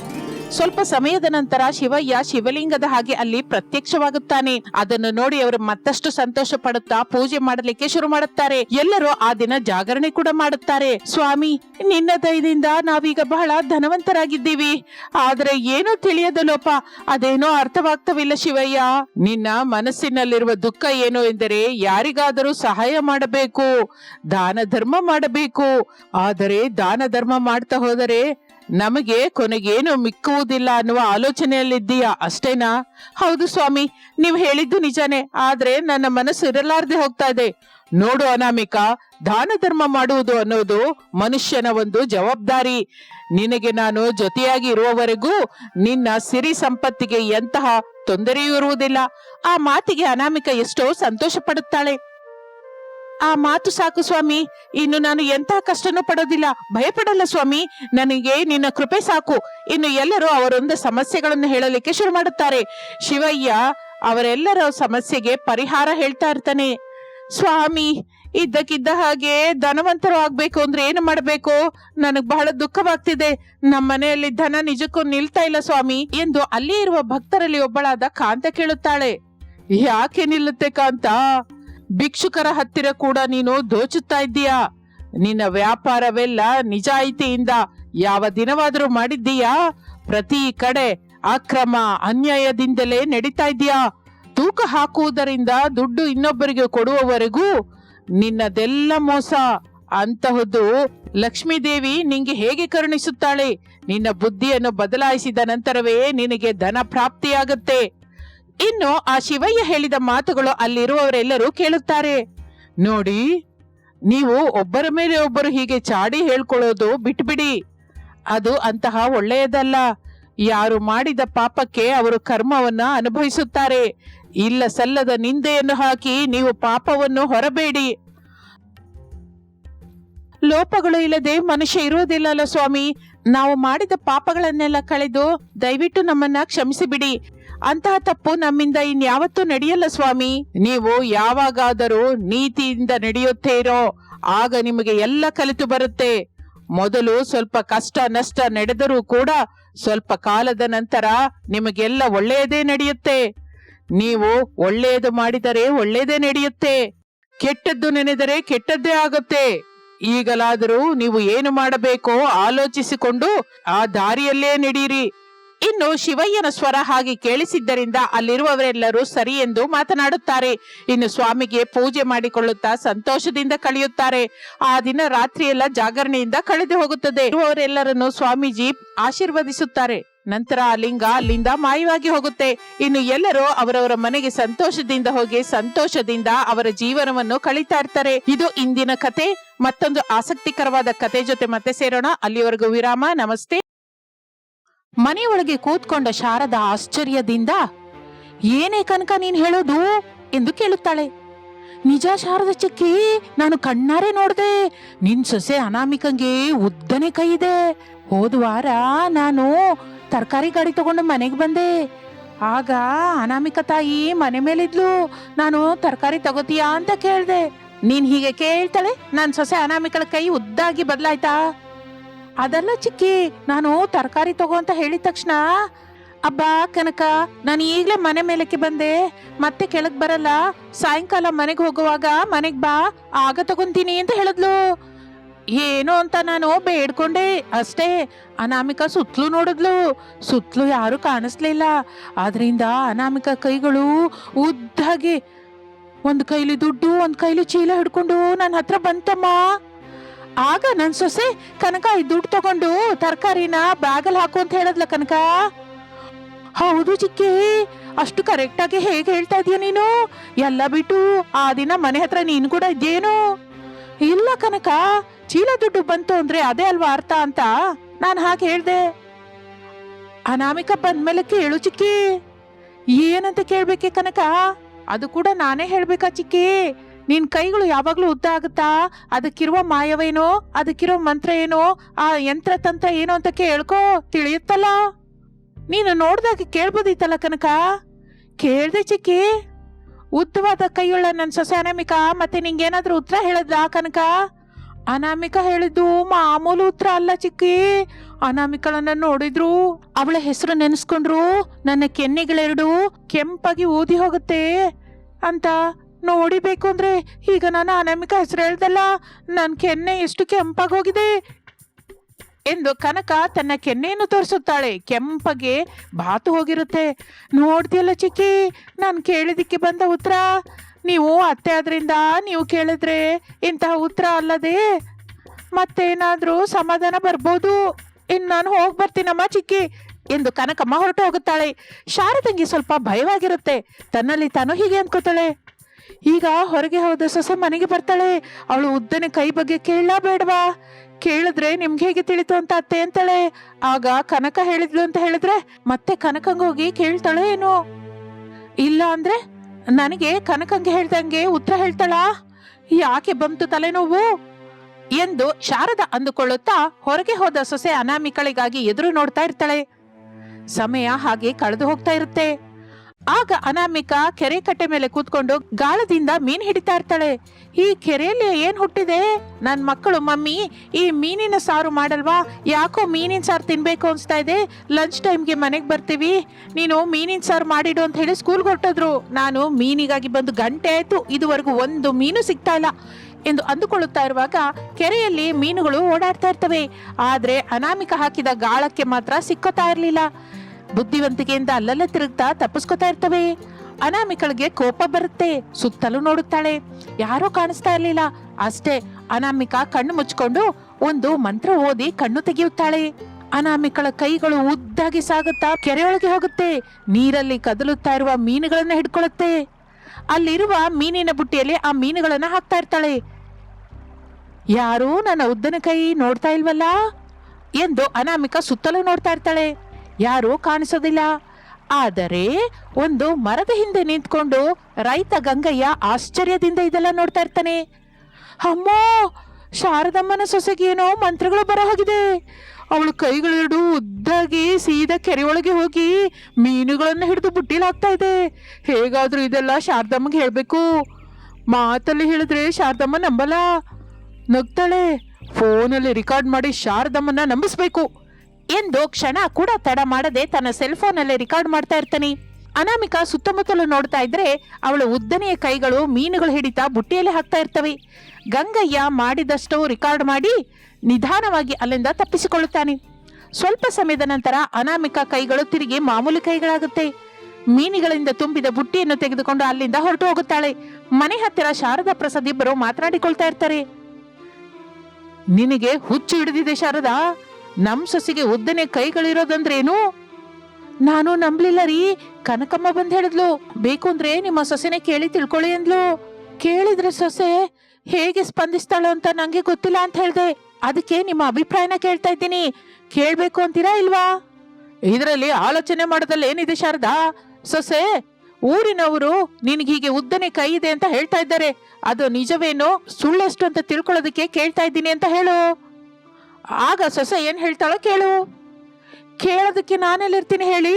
S1: ಸ್ವಲ್ಪ ಸಮಯದ ನಂತರ ಶಿವಯ್ಯ ಶಿವಲಿಂಗದ ಹಾಗೆ ಅಲ್ಲಿ ಪ್ರತ್ಯಕ್ಷವಾಗುತ್ತಾನೆ. ಅದನ್ನು ನೋಡಿ ಅವರು ಮತ್ತಷ್ಟು ಸಂತೋಷ ಪಡುತ್ತಾ ಪೂಜೆ ಮಾಡಲಿಕ್ಕೆ ಶುರು ಮಾಡುತ್ತಾರೆ. ಎಲ್ಲರೂ ಆ ದಿನ ಜಾಗರಣೆ ಕೂಡ ಮಾಡುತ್ತಾರೆ. ಸ್ವಾಮಿ, ನಿನ್ನ ದಯದಿಂದ ನಾವೀಗ ಬಹಳ ಧನವಂತರಾಗಿದ್ದೀವಿ. ಆದರೆ ಏನು ತಿಳಿಯದ ಲೋಪ. ಅದೇನೋ ಅರ್ಥವಾಗ್ತವಿಲ್ಲ ಶಿವಯ್ಯ. ನಿನ್ನ ಮನಸ್ಸಿನಲ್ಲಿರುವ ದುಃಖ ಏನು ಎಂದರೆ ಯಾರಿಗಾದರೂ ಸಹಾಯ ಮಾಡಬೇಕು. ದಾನ ಧರ್ಮ ಮಾಡಬೇಕು. ಆದರೆ ದಾನ ಧರ್ಮ ಮಾಡ್ತಾ ಹೋದರೆ ನಮಗೆ ಕೊನೆಗೇನು ಮಿಕ್ಕುವುದಿಲ್ಲ ಅನ್ನುವ ಆಲೋಚನೆಯಲ್ಲಿದ್ದೀಯಾ? ಅಷ್ಟೇನಾ? ಹೌದು ಸ್ವಾಮಿ, ನೀವು ಹೇಳಿದ್ದು ನಿಜಾನೇ, ಆದ್ರೆ ನನ್ನ ಮನಸ್ಸು ಇರಲಾರ್ದೆ ಹೋಗ್ತಾ ಇದೆ. ನೋಡು ಅನಾಮಿಕ, ದಾನ ಧರ್ಮ ಮಾಡುವುದು ಅನ್ನೋದು ಮನುಷ್ಯನ ಒಂದು ಜವಾಬ್ದಾರಿ. ನಿನಗೆ ನಾನು ಜೊತೆಯಾಗಿ ಇರುವವರೆಗೂ ನಿನ್ನ ಸಿರಿ ಸಂಪತ್ತಿಗೆ ಎಂತಹ ತೊಂದರೆಯೂ ಇರುವುದಿಲ್ಲ. ಆ ಮಾತಿಗೆ ಅನಾಮಿಕ ಎಷ್ಟೋ ಸಂತೋಷ ಪಡುತ್ತಾಳೆ ಆ ಮಾತು ಸಾಕು ಸ್ವಾಮಿ. ಇನ್ನು ನಾನು ಎಂತಹ ಕಷ್ಟನೂ ಪಡೋದಿಲ್ಲ. ಭಯಪಡಲ್ಲ ಸ್ವಾಮಿ. ನನಗೆ ನಿನ್ನ ಕೃಪೆ ಸಾಕು. ಇನ್ನು ಎಲ್ಲರೂ ಅವರೊಂದು ಸಮಸ್ಯೆಗಳನ್ನು ಹೇಳಲಿಕ್ಕೆ ಶುರು ಮಾಡುತ್ತಾರೆ. ಶಿವಯ್ಯ ಅವರೆಲ್ಲರ ಸಮಸ್ಯೆಗೆ ಪರಿಹಾರ ಹೇಳ್ತಾ ಇರ್ತಾನೆ. ಸ್ವಾಮಿ, ಇದ್ದಕ್ಕಿದ್ದ ಹಾಗೆ ಧನವಂತರು ಆಗ್ಬೇಕು ಅಂದ್ರೆ ಏನು ಮಾಡಬೇಕು? ನನಗ್ ಬಹಳ ದುಃಖವಾಗ್ತಿದೆ. ನಮ್ಮ ಮನೆಯಲ್ಲಿ ಧನ ನಿಜಕ್ಕೂ ನಿಲ್ತಾ ಇಲ್ಲ ಸ್ವಾಮಿ ಎಂದು ಅಲ್ಲಿ ಇರುವ ಭಕ್ತರಲ್ಲಿ ಒಬ್ಬಳಾದ ಕಾಂತ ಕೇಳುತ್ತಾಳೆ. ಯಾಕೆ ನಿಲ್ಲುತ್ತೆ ಕಾಂತ? ಭಿಕ್ಷುಕರ ಹತ್ತಿರ ಕೂಡ ನೀನು ದೋಚುತ್ತಾ ಇದ್ದೀಯಾ? ನಿನ್ನ ವ್ಯಾಪಾರವೆಲ್ಲ ನಿಜಾಯಿತಿಯಿಂದ ಯಾವ ದಿನವಾದರೂ ಮಾಡಿದ್ದೀಯಾ? ಪ್ರತಿ ಕಡೆ ಅಕ್ರಮ ಅನ್ಯಾಯದಿಂದಲೇ ನಡೀತಾ ಇದೆಯಾ ತೂಕ ಹಾಕುವುದರಿಂದ ದುಡ್ಡು ಇನ್ನೊಬ್ಬರಿಗೆ ಕೊಡುವವರೆಗೂ ನಿನ್ನದೆಲ್ಲ ಮೋಸ. ಅಂತಹದ್ದು ಲಕ್ಷ್ಮೀದೇವಿ ನಿಂಗೆ ಹೇಗೆ ಕರುಣಿಸುತ್ತಾಳೆ? ನಿನ್ನ ಬುದ್ಧಿಯನ್ನು ಬದಲಾಯಿಸಿದ ನಂತರವೇ ನಿನಗೆ ಧನ ಪ್ರಾಪ್ತಿಯಾಗತ್ತೆ. ಇನ್ನು ಆ ಶಿವಯ್ಯ ಹೇಳಿದ ಮಾತುಗಳು ಅಲ್ಲಿರುವವರೆಲ್ಲರೂ ಕೇಳುತ್ತಾರೆ. ನೋಡಿ, ನೀವು ಒಬ್ಬರ ಮೇಲೆ ಒಬ್ಬರು ಹೀಗೆ ಚಾಡಿ ಹೇಳ್ಕೊಳ್ಳೋದು ಬಿಟ್ಬಿಡಿ. ಅದು ಅಂತಹ ಒಳ್ಳೆಯದಲ್ಲ. ಯಾರು ಮಾಡಿದ ಪಾಪಕ್ಕೆ ಅವರು ಕರ್ಮವನ್ನ ಅನುಭವಿಸುತ್ತಾರೆ. ಇಲ್ಲ ಸಲ್ಲದ ನಿಂದೆಯನ್ನು ಹಾಕಿ ನೀವು ಪಾಪವನ್ನು ಹೊರಬೇಡಿ. ಲೋಪಗಳು ಇಲ್ಲದೆ ಮನುಷ್ಯ ಇರುವುದಿಲ್ಲಲ್ಲ ಸ್ವಾಮಿ. ನಾವು ಮಾಡಿದ ಪಾಪಗಳನ್ನೆಲ್ಲ ಕಳೆದು ದಯವಿಟ್ಟು ನಮ್ಮನ್ನ ಕ್ಷಮಿಸಿಬಿಡಿ. ಅಂತಹ ತಪ್ಪು ನಮ್ಮಿಂದ ಇನ್ಯಾವತ್ತೂ ನಡೆಯಲ್ಲ ಸ್ವಾಮಿ. ನೀವು ಯಾವಾಗಾದರೂ ನೀತಿಯಿಂದ ನಡೆಯುತ್ತೀರೋ, ಆಗ ನಿಮಗೆ ಎಲ್ಲ ಕಲಿತು ಬರುತ್ತೆ. ಮೊದಲು ಸ್ವಲ್ಪ ಕಷ್ಟ, ನಷ್ಟ ನಡೆದರೂ ಕೂಡ ಸ್ವಲ್ಪ ಕಾಲದ ನಂತರ ನಿಮಗೆಲ್ಲ ಒಳ್ಳೆಯದೇ ನಡೆಯುತ್ತೆ. ನೀವು ಒಳ್ಳೆಯದು ಮಾಡಿದರೆ ಒಳ್ಳೆಯದೇ ನಡೆಯುತ್ತೆ. ಕೆಟ್ಟದ್ದು ನೆನೆದರೆ ಕೆಟ್ಟದ್ದೇ ಆಗುತ್ತೆ. ಈಗಲಾದರೂ ನೀವು ಏನು ಮಾಡಬೇಕೋ ಆಲೋಚಿಸಿಕೊಂಡು ಆ ದಾರಿಯಲ್ಲೇ ನಡೆಯಿರಿ ಇನ್ನು ಶಿವಯ್ಯನ ಸ್ವರ ಹಾಗೆ ಕೇಳಿಸಿದ್ದರಿಂದ ಅಲ್ಲಿರುವವರೆಲ್ಲರೂ ಸರಿ ಎಂದು ಮಾತನಾಡುತ್ತಾರೆ. ಇನ್ನು ಸ್ವಾಮಿಗೆ ಪೂಜೆ ಮಾಡಿಕೊಳ್ಳುತ್ತಾ ಸಂತೋಷದಿಂದ ಕಳೆಯುತ್ತಾರೆ. ಆ ದಿನ ರಾತ್ರಿಯೆಲ್ಲ ಜಾಗರಣೆಯಿಂದ ಕಳೆದು ಹೋಗುತ್ತದೆ. ಇರುವವರೆಲ್ಲರನ್ನು ಸ್ವಾಮೀಜಿ ಆಶೀರ್ವದಿಸುತ್ತಾರೆ. ನಂತರ ಆ ಲಿಂಗ ಅಲ್ಲಿಂದ ಮಾಯವಾಗಿ ಹೋಗುತ್ತೆ. ಇನ್ನು ಎಲ್ಲರೂ ಅವರವರ ಮನೆಗೆ ಸಂತೋಷದಿಂದ ಹೋಗಿ ಸಂತೋಷದಿಂದ ಅವರ ಜೀವನವನ್ನು ಕಳೀತಾ ಇರ್ತಾರೆ. ಇದು ಇಂದಿನ ಕತೆ. ಮತ್ತೊಂದು ಆಸಕ್ತಿಕರವಾದ ಕತೆ ಜೊತೆ ಮತ್ತೆ ಸೇರೋಣ. ಅಲ್ಲಿವರೆಗೂ ವಿರಾಮ. ನಮಸ್ತೆ. ಮನೆಯೊಳಗೆ ಕೂತ್ಕೊಂಡ ಶಾರದ ಆಶ್ಚರ್ಯದಿಂದ, ಏನೇ ಕನಕ ನೀನ್ ಹೇಳೋದು? ಎಂದು ಕೇಳುತ್ತಾಳೆ. ನಿಜ ಶಾರದ ಚಿಕ್ಕಿ, ನಾನು ಕಣ್ಣಾರೆ ನೋಡ್ದೆ. ನಿನ್ ಸೊಸೆ ಅನಾಮಿಕಂಗೆ ಉದ್ದನೆ ಕೈ ಇದೆ ಹೋದ ವಾರ ನಾನು ತರಕಾರಿ ಗಾಡಿ ತಗೊಂಡು ಮನೆಗೆ ಬಂದೆ. ಆಗ ಅನಾಮಿಕ ತಾಯಿ ಮನೆ ಮೇಲಿದ್ಲು. ನಾನು ತರಕಾರಿ ತಗೋತೀಯಾ ಅಂತ ಕೇಳ್ದೆ. ನೀನ್ ಹೀಗೆ ಕೇಳ್ತಾಳೆ, ನನ್ ಸೊಸೆ ಅನಾಮಿಕಳ ಕೈ ಉದ್ದಾಗಿ ಬದಲಾಯ್ತಾ? ಅದಲ್ಲ ಚಿಕ್ಕಿ, ನಾನು ತರಕಾರಿ ತಗೋ ಅಂತ ಹೇಳಿದ ತಕ್ಷಣ, ಅಬ್ಬಾ ಕನಕ, ನಾನು ಈಗಲೇ ಮನೆ ಮೇಲಕ್ಕೆ ಬಂದೆ, ಮತ್ತೆ ಕೆಳಗ್ ಬರಲ್ಲ, ಸಾಯಂಕಾಲ ಮನೆಗೆ ಹೋಗುವಾಗ ಮನೆಗೆ ಬಾ, ಆಗ ತಗೊಂತೀನಿ ಅಂತ ಹೇಳಿದ್ಲು. ಏನು ಅಂತ ನಾನು ಬೇಡ್ಕೊಂಡೆ, ಅಷ್ಟೇ, ಅನಾಮಿಕ ಸುತ್ತಲೂ ನೋಡಿದ್ಲು, ಸುತ್ತಲೂ ಯಾರು ಕಾಣಿಸ್ಲಿಲ್ಲ ಆದ್ರಿಂದ ಅನಾಮಿಕ ಕೈಗಳು ಉದ್ದಾಗಿ, ಒಂದು ಕೈಲಿ ದುಡ್ಡು, ಒಂದು ಕೈಲಿ ಚೀಲ ಹಿಡ್ಕೊಂಡು ನನ್ನ ಹತ್ರ ಬಂತಮ್ಮ. ಆಗ ನನ್ ಸೊಸೆ ಕನಕ ಈ ದುಡ್ಡು ತಗೊಂಡು ತರಕಾರಿನ ಬ್ಯಾಗಲ್ ಹಾಕು ಅಂತ ಹೇಳದ್ಲ ಕನಕ. ಹೌದು ಚಿಕ್ಕಿ, ಅಷ್ಟು ಕರೆಕ್ಟಾಗಿ ಹೇಗೆ ಹೇಳ್ತಾ ಇದೀಯ ನೀನು? ಎಲ್ಲ ಬಿಟ್ಟು ಆ ದಿನ ಮನೆ ಹತ್ರ ನೀನು ಕೂಡ ಇದ್ದೇನು ಇಲ್ಲ ಕನಕ, ಚೀಲ ದುಡ್ಡು ಬಂತು ಅಂದ್ರೆ ಅದೇ ಅಲ್ವಾ ಅರ್ಥ ಅಂತ ನಾನು ಹಾಗೆ ಹೇಳ್ದೆ. ಅನಾಮಿಕ ಬಂದ್ಮೇಲೆ ಕೇಳು ಚಿಕ್ಕಿ. ಏನಂತ ಕೇಳ್ಬೇಕೆ ಕನಕ? ಅದು ಕೂಡ ನಾನೇ ಹೇಳ್ಬೇಕಾ ಚಿಕ್ಕಿ? ನಿನ್ ಕೈಗಳು ಯಾವಾಗ್ಲೂ ಉದ್ದ ಆಗುತ್ತಾ? ಅದಕ್ಕಿರುವ ಮಾಯವೇನೋ? ಅದಕ್ಕಿರೋ ಮಂತ್ರ ಏನೋ? ಆ ಯಂತ್ರ ತಂತ್ರ ಏನೋ ಅಂತ ಕೇಳ್ಕೋ, ತಿಳಿಯುತ್ತಲ್ಲ? ನೀನು ನೋಡ್ದಾಗ ಕೇಳ್ಬೋದಿತ್ತಲ್ಲ ಕನಕ? ಕೇಳ್ದೆ ಚಿಕ್ಕಿ. ಉದ್ದವಾದ ಕೈಯುಳ್ಳ ನನ್ನ ಸೊಸೆ ಅನಾಮಿಕ, ಮತ್ತೆ ನಿಂಗೇನಾದ್ರೂ ಉತ್ತರ ಹೇಳದ್ಲಾ ಕನಕ? ಅನಾಮಿಕ ಹೇಳಿದ್ದು ಮಾಮೂಲು ಉತ್ತರ ಅಲ್ಲ ಚಿಕ್ಕಿ. ಅನಾಮಿಕಳನ್ನ ನೋಡಿದ್ರು, ಅವಳ ಹೆಸರು ನೆನೆಸ್ಕೊಂಡ್ರು, ನನ್ನ ಕೆನ್ನೆಗಳೆರಡು ಕೆಂಪಾಗಿ ಊದಿ ಹೋಗುತ್ತೆ ಅಂತ ನೋಡಿಬೇಕು ಅಂದ್ರೆ ಈಗ ನಾನು ಅನಾಮಿಕ ಹೆಸರು ಹೇಳ್ದಲ್ಲ ನನ್ನ ಕೆನ್ನೆ ಎಷ್ಟು ಕೆಂಪಾಗಿ ಹೋಗಿದೆ ಎಂದು ಕನಕ ತನ್ನ ಕೆನ್ನೆಯನ್ನು ತೋರಿಸುತ್ತಾಳೆ. ಕೆಂಪಗೆ ಬಾತು ಹೋಗಿರುತ್ತೆ. ನೋಡ್ತಿಯಲ್ಲ ಚಿಕ್ಕಿ, ನಾನು ಕೇಳಿದಕ್ಕೆ ಬಂದ ಉತ್ತರ, ನೀವು ಅತ್ತೆ ಆದ್ರಿಂದ ನೀವು ಕೇಳಿದ್ರೆ ಇಂತಹ ಉತ್ತರ ಅಲ್ಲದೆ ಮತ್ತೇನಾದರೂ ಸಮಾಧಾನ ಬರ್ಬೋದು. ಇನ್ನು ನಾನು ಹೋಗಿ ಬರ್ತೀನಮ್ಮ ಚಿಕ್ಕಿ, ಎಂದು ಕನಕಮ್ಮ ಹೊರಟು ಹೋಗುತ್ತಾಳೆ. ಶಾರದಂಗಿ ಸ್ವಲ್ಪ ಭಯವಾಗಿರುತ್ತೆ. ತನ್ನಲ್ಲಿ ತಾನು ಹೀಗೆ ಅಂದ್ಕೋತಾಳೆ ಈಗ ಹೊರಗೆ ಹೋದ ಸೊಸೆ ಮನೆಗೆ ಬರ್ತಾಳೆ. ಅವಳು ಉದ್ದನೆ ಕೈ ಬಗ್ಗೆ ಕೇಳಲಾ ಬೇಡವಾ ಕೇಳಿದ್ರೆ ನಿಮ್ಗೆ ಹೇಗೆ ತಿಳಿತು ಅಂತ ಅತ್ತೆ ಅಂತಾಳೆ. ಆಗ ಕನಕ ಹೇಳಿದ್ಲು ಅಂತ ಹೇಳಿದ್ರೆ ಮತ್ತೆ ಕನಕಂಗ್ ಹೋಗಿ ಕೇಳ್ತಾಳೆ ಏನು? ಇಲ್ಲ ಅಂದ್ರೆ ನನಗೆ ಕನಕಂಗೆ ಹೇಳ್ದಂಗೆ ಉತ್ತರ ಹೇಳ್ತಾಳಾ? ಯಾಕೆ ಬಂತು ತಲೆನೋವು? ಎಂದು ಶಾರದ ಅಂದುಕೊಳ್ಳುತ್ತಾ ಹೊರಗೆ ಹೋದ ಸೊಸೆ ಅನಾಮಿಕಳಿಗಾಗಿ ಎದುರು ನೋಡ್ತಾ ಇರ್ತಾಳೆ. ಸಮಯ ಹಾಗೆ ಕಳೆದು ಹೋಗ್ತಾ ಇರುತ್ತೆ. ಆಗ ಅನಾಮಿಕ ಕೆರೆ ಕಟ್ಟೆ ಮೇಲೆ ಕೂತ್ಕೊಂಡು ಗಾಳದಿಂದ ಮೀನ್ ಹಿಡಿತಾ ಇರ್ತಾಳೆ. ಈ ಕೆರೆಯಲ್ಲಿ ಏನ್ ಹುಟ್ಟಿದೆ? ನನ್ ಮಕ್ಕಳು, ಮಮ್ಮಿ, ಈ ಮೀನಿನ ಸಾರು ಮಾಡಲ್ವಾ? ಯಾಕೋ ಮೀನಿನ ಸಾರು ತಿನ್ಬೇಕು ಅನ್ಸ್ತಾ ಇದೆ. ಲಂಚ್ ಟೈಮ್ಗೆ ಮನೆಗೆ ಬರ್ತೀವಿ. ನೀನು ಮೀನಿನ ಸಾರು ಮಾಡಿಡು ಅಂತ ಹೇಳಿ ಸ್ಕೂಲ್ಗೆ ಹೊರಟದ್ರು. ನಾನು ಮೀನಿಗಾಗಿ ಬಂದು ಗಂಟೆ ಆಯ್ತು. ಇದುವರೆಗೂ ಒಂದು ಮೀನು ಸಿಗ್ತಾ ಇಲ್ಲ. ಎಂದು ಅಂದುಕೊಳ್ಳುತ್ತಾ ಇರುವಾಗ ಕೆರೆಯಲ್ಲಿ ಮೀನುಗಳು ಓಡಾಡ್ತಾ ಇರ್ತವೆ. ಆದ್ರೆ ಅನಾಮಿಕ ಹಾಕಿದ ಗಾಳಕ್ಕೆ ಮಾತ್ರ ಸಿಕ್ಕೋತಾ ಇರ್ಲಿಲ್ಲ. ಬುದ್ಧಿವಂತಿಕೆಯಿಂದ ಅಲ್ಲಲ್ಲ ತಿರುಗ್ತಾ ತಪ್ಪಿಸ್ಕೊತಾ ಇರ್ತವೆ. ಅನಾಮಿಕಳಿಗೆ ಕೋಪ ಬರುತ್ತೆ. ಸುತ್ತಲೂ ನೋಡುತ್ತಾಳೆ. ಯಾರೂ ಕಾಣಿಸ್ತಾ ಇರ್ಲಿಲ್ಲ. ಅಷ್ಟೇ ಅನಾಮಿಕ ಕಣ್ಣು ಮುಚ್ಕೊಂಡು ಒಂದು ಮಂತ್ರ ಓದಿ ಕಣ್ಣು ತೆಗೆಯುತ್ತಾಳೆ. ಅನಾಮಿಕಳ ಕೈಗಳು ಉದ್ದಾಗಿ ಸಾಗುತ್ತಾ ಕೆರೆಯೊಳಗೆ ಹೋಗುತ್ತೆ. ನೀರಲ್ಲಿ ಕದಲುತ್ತಾ ಇರುವ ಮೀನುಗಳನ್ನ ಹಿಡ್ಕೊಳ್ಳುತ್ತೆ. ಅಲ್ಲಿರುವ ಮೀನಿನ ಬುಟ್ಟಿಯಲ್ಲಿ ಆ ಮೀನುಗಳನ್ನ ಹಾಕ್ತಾ ಇರ್ತಾಳೆ. ಯಾರೂ ನನ್ನ ಉದ್ದನ ಕೈ ನೋಡ್ತಾ ಇಲ್ವಲ್ಲ? ಎಂದು ಅನಾಮಿಕ ಸುತ್ತಲೂ ನೋಡ್ತಾ ಇರ್ತಾಳೆ. ಯಾರೂ ಕಾಣಿಸೋದಿಲ್ಲ. ಆದರೆ ಒಂದು ಮರದ ಹಿಂದೆ ನಿಂತ್ಕೊಂಡು ರೈತ ಗಂಗಯ್ಯ ಆಶ್ಚರ್ಯದಿಂದ ಇದೆಲ್ಲ ನೋಡ್ತಾ ಇರ್ತಾನೆ. ಅಮ್ಮೋ ಶಾರದಮ್ಮನ ಸೊಸೆಗೇನೋ ಮಂತ್ರಗಳು ಬರ ಹೋಗಿದೆ. ಅವಳು ಕೈಗಳೆರಡು ಉದ್ದಾಗಿ ಸೀದಾ ಕೆರೆಯೊಳಗೆ ಹೋಗಿ ಮೀನುಗಳನ್ನು ಹಿಡಿದು ಬುಟ್ಟಿಲಾಗ್ತಾ ಇದೆ. ಹೇಗಾದರೂ ಇದೆಲ್ಲ ಶಾರದಮ್ಮಗೆ ಹೇಳಬೇಕು. ಮಾತಲ್ಲಿ ಹೇಳಿದ್ರೆ ಶಾರದಮ್ಮ ನಂಬಲ್ಲ. ನಗ್ತಾಳೆ. ಫೋನಲ್ಲಿ ರೆಕಾರ್ಡ್ ಮಾಡಿ ಶಾರದಮ್ಮನ ನಂಬಿಸ್ಬೇಕು. ಎಂದು ಕ್ಷಣ ಕೂಡ ತಡ ಮಾಡದೆ ತನ್ನ ಸೆಲ್ ಫೋನಲ್ಲಿ ರೆಕಾರ್ಡ್ ಮಾಡ್ತಾ ಇರ್ತಾನೆ. ಅನಾಮಿಕಾ ಸುತ್ತಮುತ್ತಲು ನೋಡ್ತಾ ಇದ್ರೆ ಅವಳ ಉದ್ದನೆಯ ಕೈಗಳು ಮೀನುಗಳು ಹಿಡಿತಾ ಬುಟ್ಟಿಯಲ್ಲಿ ಹಾಕ್ತಾ ಇರ್ತವೆ. ಗಂಗಯ್ಯ ಮಾಡಿದಷ್ಟು ರೆಕಾರ್ಡ್ ಮಾಡಿ ನಿಧಾನವಾಗಿ ಅಲ್ಲಿಂದ ತಪ್ಪಿಸಿಕೊಳ್ಳುತ್ತಾನೆ. ಸ್ವಲ್ಪ ಸಮಯದ ನಂತರ ಅನಾಮಿಕಾ ಕೈಗಳು ತಿರುಗಿ ಮಾಮೂಲಿ ಕೈಗಳಾಗುತ್ತೆ. ಮೀನುಗಳಿಂದ ತುಂಬಿದ ಬುಟ್ಟಿಯನ್ನು ತೆಗೆದುಕೊಂಡು ಅಲ್ಲಿಂದ ಹೊರಟು ಹೋಗುತ್ತಾಳೆ. ಮನೆ ಹತ್ತಿರ ಶಾರದಾ ಪ್ರಸಾದ್ ಇಬ್ಬರು ಮಾತನಾಡಿಕೊಳ್ತಾ ಇರ್ತಾರೆ. ನಿನಗೆ ಹುಚ್ಚು ಹಿಡಿದಿದೆ ಶಾರದಾ. ನಮ್ ಸೊಸೆಗೆ ಉದ್ದನೆ ಕೈಗಳಿರೋದಂದ್ರೇನು ನಾನು ನಂಬ್ಲಿಲ್ಲ ರೀ. ಕನಕಮ್ಮ ಬಂದ್ ಹೇಳಿದ್ಲು. ಬೇಕು ಅಂದ್ರೆ ನಿಮ್ಮ ಸೊಸೆನೆ ಕೇಳಿ ತಿಳ್ಕೊಳ್ಳಿ ಅಂದ್ಲು. ಕೇಳಿದ್ರೆ ಸೊಸೆ, ಹೇಗೆ ಸ್ಪಂದಿಸ್ತಾಳೋ ಅಂತ ನಂಗೆ ಗೊತ್ತಿಲ್ಲ ಅಂತ ಹೇಳ್ದೆ. ಅದಕ್ಕೆ ನಿಮ್ಮ ಅಭಿಪ್ರಾಯನ ಕೇಳ್ತಾ ಇದ್ದೀನಿ. ಕೇಳ್ಬೇಕು ಅಂತೀರಾ ಇಲ್ವಾ? ಇದರಲ್ಲಿ ಆಲೋಚನೆ ಮಾಡೋದಲ್ಲಿ ಏನಿದೆ ಶಾರದಾ? ಸೊಸೆ, ಊರಿನವರು ನಿನಗೆ ಹೀಗೆ ಉದ್ದನೆ ಕೈ ಇದೆ ಅಂತ ಹೇಳ್ತಾ ಇದ್ದಾರೆ. ಅದು ನಿಜವೇನೋ ಸುಳ್ಳೆಷ್ಟು ಅಂತ ತಿಳ್ಕೊಳ್ಳೋದಕ್ಕೆ ಕೇಳ್ತಾ ಇದ್ದೀನಿ ಅಂತ ಹೇಳು. ಆಗ ಸೊಸೆ ಏನು ಹೇಳ್ತಾಳೋ ಕೇಳು. ಕೇಳೋದಕ್ಕೆ ನಾನೆಲ್ಲಿರ್ತೀನಿ ಹೇಳಿ.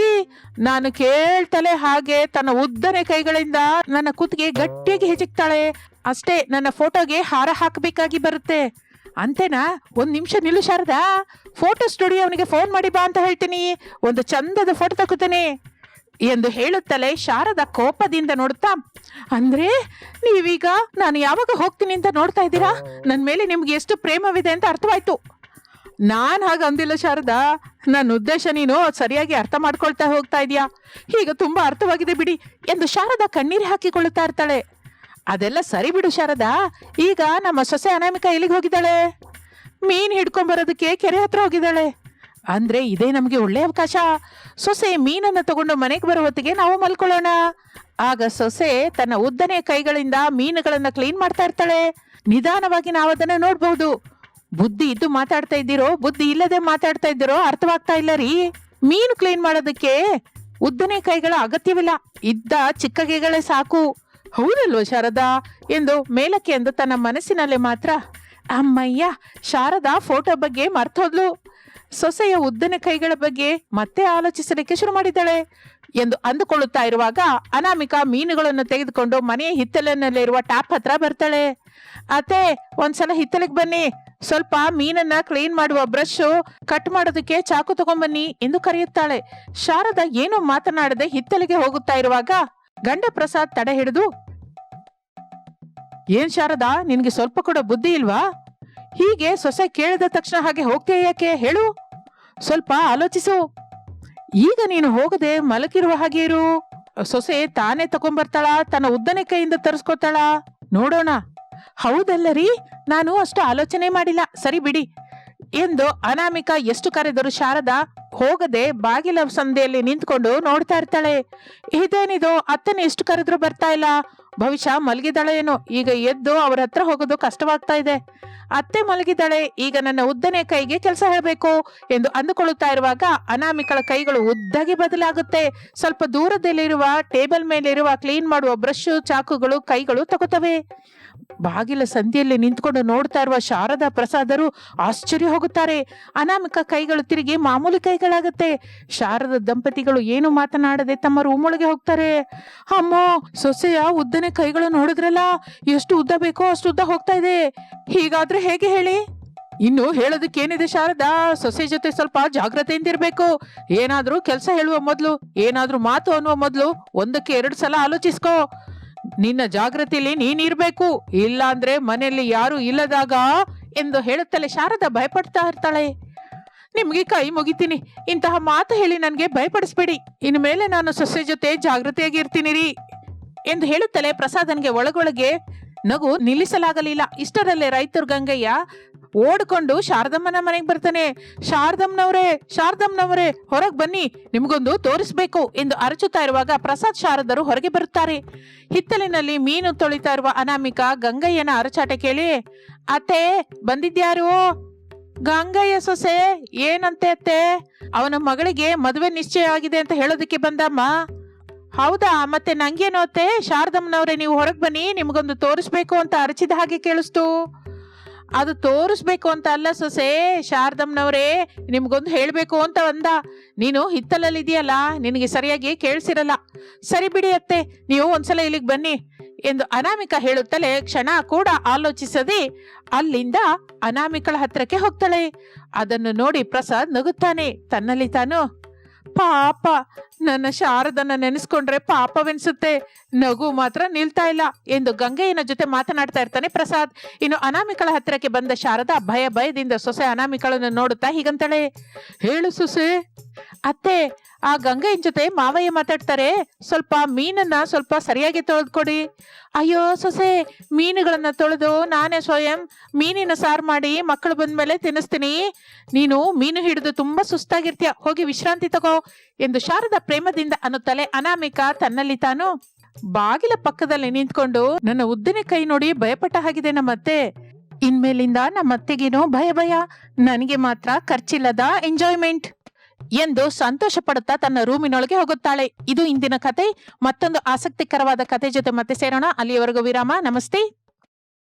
S1: ನಾನು ಕೇಳ್ತಲೇ ಹಾಗೆ ತನ್ನ ಉದ್ದನೆ ಕೈಗಳಿಂದ ನನ್ನ ಕುತ್ತಿಗೆ ಗಟ್ಟಿಯಾಗಿ ಹೆಜಿಕ್ತಾಳೆ. ಅಷ್ಟೇ ನನ್ನ ಫೋಟೋಗೆ ಹಾರ ಹಾಕಬೇಕಾಗಿ ಬರುತ್ತೆ. ಅಂತೇನಾ? ಒಂದು ನಿಮಿಷ ನಿಲ್ಲು ಶಾರದಾ. ಫೋಟೋ ಸ್ಟುಡಿಯೋ ಅವನಿಗೆ ಫೋನ್ ಮಾಡಿ ಬಾ ಅಂತ ಹೇಳ್ತೀನಿ. ಒಂದು ಚಂದದ ಫೋಟೋ ತಗೋತೇನೆ ಎಂದು ಹೇಳುತ್ತಲೇ ಶಾರದ ಕೋಪದಿಂದ ನೋಡುತ್ತಾ, ಅಂದ್ರೆ ನೀವೀಗ ನಾನು ಯಾವಾಗ ಹೋಗ್ತೀನಿ ಅಂತ ನೋಡ್ತಾ ಇದ್ದೀರಾ? ನನ್ನ ಮೇಲೆ ನಿಮ್ಗೆ ಎಷ್ಟು ಪ್ರೇಮವಿದೆ ಅಂತ ಅರ್ಥವಾಯ್ತು. ನಾನ್ ಹಾಗೆ ಅಂದಿಲ್ಲ ಶಾರದಾ. ನನ್ನ ಉದ್ದೇಶ ನೀನು ಸರಿಯಾಗಿ ಅರ್ಥ ಮಾಡ್ಕೊಳ್ತಾ ಹೋಗ್ತಾ ಇದೀಯಾ? ಈಗ ತುಂಬಾ ಅರ್ಥವಾಗಿದೆ ಬಿಡಿ ಎಂದು ಶಾರದಾ ಕಣ್ಣೀರು ಹಾಕಿಕೊಳ್ಳುತ್ತಾ ಇರ್ತಾಳೆ. ಅದೆಲ್ಲ ಸರಿ ಬಿಡು ಶಾರದಾ. ಈಗ ನಮ್ಮ ಸೊಸೆ ಅನಾಮಿಕ ಎಲ್ಲಿಗೆ ಹೋಗಿದ್ದಾಳೆ? ಮೀನ್ ಹಿಡ್ಕೊಂಬರೋದಕ್ಕೆ ಕೆರೆ ಹತ್ರ ಹೋಗಿದ್ದಾಳೆ. ಅಂದ್ರೆ ಇದೇ ನಮಗೆ ಒಳ್ಳೆ ಅವಕಾಶ. ಸೊಸೆ ಮೀನನ್ನ ತಗೊಂಡು ಮನೆಗೆ ಬರೋ ಹೊತ್ತಿಗೆ ನಾವು ಮಲ್ಕೊಳ್ಳೋಣ. ಆಗ ಸೊಸೆ ತನ್ನ ಉದ್ದನೆಯ ಕೈಗಳಿಂದ ಮೀನುಗಳನ್ನ ಕ್ಲೀನ್ ಮಾಡ್ತಾ ಇರ್ತಾಳೆ. ನಿಧಾನವಾಗಿ ನಾವು ಅದನ್ನ ನೋಡ್ಬಹುದು ಬುದ್ಧಿ ಇದ್ದು ಮಾತಾಡ್ತಾ ಇದ್ದೀರೋ? ಬುದ್ಧಿ ಇಲ್ಲದೆ ಮಾತಾಡ್ತಾ ಇದ್ದೀರೋ? ಅರ್ಥವಾಗ್ತಾ ಇಲ್ಲ ರೀ. ಮೀನು ಕ್ಲೀನ್ ಮಾಡೋದಕ್ಕೆ ಉದ್ದನೆ ಕೈಗಳ ಅಗತ್ಯವಿಲ್ಲ. ಇದ್ದ ಚಿಕ್ಕ ಕೈಗಳೇ ಸಾಕು. ಹೌದಲ್ವ ಶಾರದಾ? ಎಂದು ಮೇಲಕ್ಕೆ ಎಂದು ತನ್ನ ಮನಸ್ಸಿನಲ್ಲಿ ಮಾತ್ರ, ಅಮ್ಮಯ್ಯ, ಶಾರದಾ ಫೋಟೋ ಬಗ್ಗೆ ಮರ್ತೋದ್ಲು. ಸೊಸೆಯ ಉದ್ದನೆ ಕೈಗಳ ಬಗ್ಗೆ ಮತ್ತೆ ಆಲೋಚಿಸಲಿಕ್ಕೆ ಶುರು ಮಾಡಿದ್ದಾಳೆ ಎಂದು ಅಂದುಕೊಳ್ಳುತ್ತಾ ಇರುವಾಗ ಅನಾಮಿಕಾ ಮೀನುಗಳನ್ನು ತೆಗೆದುಕೊಂಡು ಮನೆಯ ಹಿತ್ತಲಿನಲ್ಲಿರುವ ಟ್ಯಾಪ್ ಹತ್ರ ಬರ್ತಾಳೆ. ಅತ್ತೆ, ಒಂದ್ಸಲ ಹಿತ್ತಲಿಗೆ ಬನ್ನಿ. ಸ್ವಲ್ಪ ಮೀನನ್ನ ಕ್ಲೀನ್ ಮಾಡುವ ಬ್ರಷ್ ಕಟ್ ಮಾಡೋದಕ್ಕೆ ಚಾಕು ತಗೊಂಬನ್ನಿ ಎಂದು ಕರೆಯುತ್ತಾಳೆ. ಶಾರದಾ ಏನು ಮಾತನಾಡದೆ ಹಿತ್ತಲಿಗೆ ಹೋಗುತ್ತಾ ಇರುವಾಗ ಗಂಡ ಪ್ರಸಾದ್ ತಡೆ ಹಿಡಿದು, ಏನ್ ಶಾರದಾ, ನಿನ್ಗೆ ಸ್ವಲ್ಪ ಕೂಡ ಬುದ್ಧಿ ಇಲ್ವಾ? ಹೀಗೆ ಸೊಸೆ ಕೇಳಿದ ತಕ್ಷಣ ಹಾಗೆ ಹೋಗ್ತೇ ಯಾಕೆ? ಹೇಳು. ಸ್ವಲ್ಪ ಆಲೋಚಿಸು. ಈಗ ನೀನು ಹೋಗದೆ ಮಲಗಿರುವ ಹಾಗೆ ಇರು. ಸೊಸೆ ತಾನೇ ತಗೊಂಬರ್ತಾಳ? ತನ್ನ ಉದ್ದನೆ ಕೈಯಿಂದ ತರಿಸ್ಕೊತಾಳ? ನೋಡೋಣ. ಹೌದಲ್ಲ ರೀ ನಾನು ಅಷ್ಟು ಆಲೋಚನೆ ಮಾಡಿಲ್ಲ. ಸರಿ ಬಿಡಿ. ಎಂದು ಅನಾಮಿಕ ಎಷ್ಟು ಕರೆದರೂ ಶಾರದಾ ಹೋಗದೆ ಬಾಗಿಲ ಸಂದೆಯಲ್ಲಿ ನಿಂತ್ಕೊಂಡು ನೋಡ್ತಾ ಇರ್ತಾಳೆ. ಇದೇನಿದು? ಅತ್ತನ ಎಷ್ಟು ಕರೆದ್ರು ಬರ್ತಾ ಇಲ್ಲ. ಭವಿಷ್ಯ ಮಲಗಿದಾಳೆ ಈಗ ಎದ್ದು ಅವ್ರ ಹತ್ರ ಹೋಗೋದು ಕಷ್ಟವಾಗ್ತಾ ಇದೆ. ಅತ್ತೆ ಮಲಗಿದ್ದಾಳೆ, ಈಗ ನನ್ನ ಉದ್ದನೆ ಕೈಗೆ ಕೆಲಸ ಹೇಳಬೇಕು ಎಂದು ಅಂದುಕೊಳ್ಳುತ್ತಾ ಇರುವಾಗ ಅನಾಮಿಕಳ ಕೈಗಳು ಉದ್ದಾಗಿ ಬದಲಾಗುತ್ತೆ. ಸ್ವಲ್ಪ ದೂರದಲ್ಲಿರುವ ಟೇಬಲ್ ಮೇಲಿರುವ ಕ್ಲೀನ್ ಮಾಡುವ ಬ್ರಷ್, ಚಾಕುಗಳು, ಕೈಗಳು ತಗೋತವೆ ಬಾಗಿಲ ಸಂಧಿಯಲ್ಲಿ ನಿಂತ್ಕೊಂಡು ನೋಡ್ತಾ ಇರುವ ಶಾರದಾ ಪ್ರಸಾದರು ಆಶ್ಚರ್ಯ ಹೋಗುತ್ತಾರೆ. ಅನಾಮಿಕ ಕೈಗಳು ತಿರುಗಿ ಮಾಮೂಲಿ ಕೈಗಳಾಗುತ್ತೆ. ಶಾರದ ದಂಪತಿಗಳು ಏನು ಮಾತನಾಡದೆ ತಮ್ಮ ರೂಮ್ ಒಳಗೆ ಹೋಗ್ತಾರೆ. ಅಮ್ಮೋ, ಸೊಸೆಯ ಉದ್ದನೆ ಕೈಗಳು ನೋಡಿದ್ರಲ್ಲ, ಎಷ್ಟು ಉದ್ದ ಬೇಕೋ ಅಷ್ಟು ಉದ್ದ ಹೋಗ್ತಾ ಇದೆ. ಹೀಗಾದ್ರೆ ಹೇಗೆ ಹೇಳಿ? ಇನ್ನು ಹೇಳೋದಕ್ಕೇನಿದೆ ಶಾರದಾ? ಸೊಸೆ ಜೊತೆ ಸ್ವಲ್ಪ ಜಾಗ್ರತೆಯಿಂದ ಇರ್ಬೇಕು ಏನಾದ್ರೂ ಕೆಲಸ ಹೇಳುವ ಮೊದಲು, ಏನಾದ್ರೂ ಮಾತು ಅನ್ನುವ ಮೊದಲು ಒಂದಕ್ಕೆ ಎರಡು ಸಲ ಆಲೋಚಿಸ್ಕೋ. ನಿನ್ನ ಜಾಗೃತಿಲಿ ನೀನಿರ್ಬೇಕು. ಇಲ್ಲ ಅಂದ್ರೆ ಮನೆಯಲ್ಲಿ ಯಾರು ಇಲ್ಲದಾಗ ಎಂದು ಹೇಳುತ್ತಲೇ ಶಾರದಾ ಭಯಪಡ್ತಾ ಇರ್ತಾಳೆ. ನಿಮ್ಗೆ ಕೈ ಮುಗಿತೀನಿ. ಇಂತಹ ಮಾತು ಹೇಳಿ ನನಗೆ ಭಯಪಡಿಸ್ಬೇಡಿ. ಇನ್ನು ಮೇಲೆ ನಾನು ಸೊಸೆ ಜೊತೆ ಜಾಗೃತಿಯಾಗಿರ್ತೀನಿ ರೀ ಎಂದು ಹೇಳುತ್ತಲೇ ಪ್ರಸಾದನ್ಗೆ ಒಳಗೊಳಗೆ ನಗು ನಿಲ್ಲಿಸಲಾಗಲಿಲ್ಲ. ಇಷ್ಟರಲ್ಲೇ ರೈತರು ಗಂಗಯ್ಯ ಓಡ್ಕೊಂಡು ಶಾರದಮ್ಮನ ಮನೆಗೆ ಬರ್ತಾನೆ. ಶಾರದಮ್ಮನವರೇ ಶಾರದಮ್ಮನವರೇ, ಹೊರಗೆ ಬನ್ನಿ, ನಿಮಗೊಂದು ತೋರಿಸ್ಬೇಕು ಎಂದು ಅರಚುತ್ತಾ ಇರುವಾಗ ಪ್ರಸಾದ್ ಶಾರದರು ಹೊರಗೆ ಬರುತ್ತಾರೆ. ಹಿತ್ತಲಿನಲ್ಲಿ ಮೀನು ತೊಳಿತಾ ಇರುವ ಅನಾಮಿಕ ಗಂಗಯ್ಯನ ಅರಚಾಟ ಕೇಳಿ, ಅತ್ತೆ, ಬಂದಿದ್ಯಾರು? ಗಂಗಯ್ಯ ಸೊಸೆ, ಏನಂತೆ ಅತ್ತೆ? ಅವನ ಮಗಳಿಗೆ ಮದುವೆ ನಿಶ್ಚಯ ಆಗಿದೆ ಅಂತ ಹೇಳೋದಕ್ಕೆ ಬಂದಮ್ಮ. ಹೌದಾ? ಮತ್ತೆ ನಂಗೇನು ಅತ್ತೆ? ಶಾರದಮ್ಮನವ್ರೆ, ನೀವು ಹೊರಗೆ ಬನ್ನಿ, ನಿಮಗೊಂದು ತೋರಿಸ್ಬೇಕು ಅಂತ ಅರಚಿದ ಹಾಗೆ ಕೇಳಿಸ್ತು. ಅದು ತೋರಿಸ್ಬೇಕು ಅಂತ ಅಲ್ಲ ಸೊಸೆ, ಶಾರದಮ್ಮನವ್ರೆ, ನಿಮ್ಗೊಂದು ಹೇಳಬೇಕು ಅಂತ ಅಂದ ನೀನು ಹಿತ್ತಲಲ್ಲಿ ಇದೆಯಲ್ಲ ನಿನಗೆ ಸರಿಯಾಗಿ ಕೇಳಿಸಿರಲ್ಲ. ಸರಿ ಬಿಡಿ ಅತ್ತೆ, ನೀವು ಒಂದ್ಸಲ ಇಲ್ಲಿಗೆ ಬನ್ನಿ ಎಂದು ಅನಾಮಿಕ ಹೇಳುತ್ತಲೇ ಕ್ಷಣ ಕೂಡ ಆಲೋಚಿಸದೆ ಅಲ್ಲಿಂದ ಅನಾಮಿಕಳ ಹತ್ರಕ್ಕೆ ಹೋಗ್ತಾಳೆ. ಅದನ್ನು ನೋಡಿ ಪ್ರಸಾದ್ ನಗುತ್ತಾನೆ. ತನ್ನಲ್ಲಿ ತಾನು, ಪಾಪ ನನ್ನ ಶಾರದನ್ನ ನೆನೆಸ್ಕೊಂಡ್ರೆ ಪಾಪವೆನ್ಸುತ್ತೆ. ನಗು ಮಾತ್ರ ನಿಲ್ತಾ ಇಲ್ಲ. ಎಂದು ಗಂಗೆಯನ ಜೊತೆ ಮಾತನಾಡ್ತಾ ಇರ್ತಾನೆ ಪ್ರಸಾದ್. ಇನ್ನು ಅನಾಮಿಕಳ ಹತ್ತಿರಕ್ಕೆ ಬಂದ ಶಾರದಾ ಭಯ ಭಯದಿಂದ ಸೊಸೆ ಅನಾಮಿಕಳನ್ನು ನೋಡುತ್ತಾ ಹೀಗಂತಾಳೆ. ಹೇಳು ಸೊಸೆ. ಅತ್ತೆ, ಆ ಗಂಗೆಯನ್ ಜೊತೆ ಮಾವಯ್ಯ ಮಾತಾಡ್ತಾರೆ. ಸ್ವಲ್ಪ ಮೀನನ್ನ ಸ್ವಲ್ಪ ಸರಿಯಾಗಿ ತೊಳೆದ್ಕೊಡಿ ಅಯ್ಯೋ ಸೊಸೆ, ಮೀನುಗಳನ್ನ ತೊಳೆದು ನಾನೇ ಸ್ವಯಂ ಮೀನಿನ ಸಾರು ಮಾಡಿ ಮಕ್ಕಳು ಬಂದ್ಮೇಲೆ ತಿನ್ನಿಸ್ತೀನಿ. ನೀನು ಮೀನು ಹಿಡಿದು ತುಂಬಾ ಸುಸ್ತಾಗಿರ್ತೀಯ. ಹೋಗಿ ವಿಶ್ರಾಂತಿ ತಗೋ ಎಂದು ಶಾರದಾ ಪ್ರೇಮದಿಂದ ಅನ್ನುತ್ತಲೇ ಅನಾಮಿಕ ತನ್ನಲ್ಲಿ ತಾನು ಬಾಗಿಲ ಪಕ್ಕದಲ್ಲಿ ನಿಂತ್ಕೊಂಡು ನನ್ನ ಉದ್ದಿನ ಕೈ ನೋಡಿ ಭಯಪಟ್ಟ ಹಾಗಿದೆ ನಮ್ಮತ್ತೆ. ಇನ್ಮೇಲಿಂದ ನಮ್ಮತ್ತೆಗೇನೋ ಭಯ ಭಯ. ನನಗೆ ಮಾತ್ರ ಖರ್ಚಿಲ್ಲದ ಎಂಜಾಯ್ಮೆಂಟ್ ಎಂದು ಸಂತೋಷ ಪಡುತ್ತಾ ತನ್ನ ರೂಮಿನೊಳಗೆ ಹೋಗುತ್ತಾಳೆ. ಇದು ಇಂದಿನ ಕತೆ. ಮತ್ತೊಂದು ಆಸಕ್ತಿಕರವಾದ ಕತೆ ಜೊತೆ ಮತ್ತೆ ಸೇರೋಣ. ಅಲ್ಲಿಯವರೆಗೂ ವಿರಾಮ. ನಮಸ್ತೆ.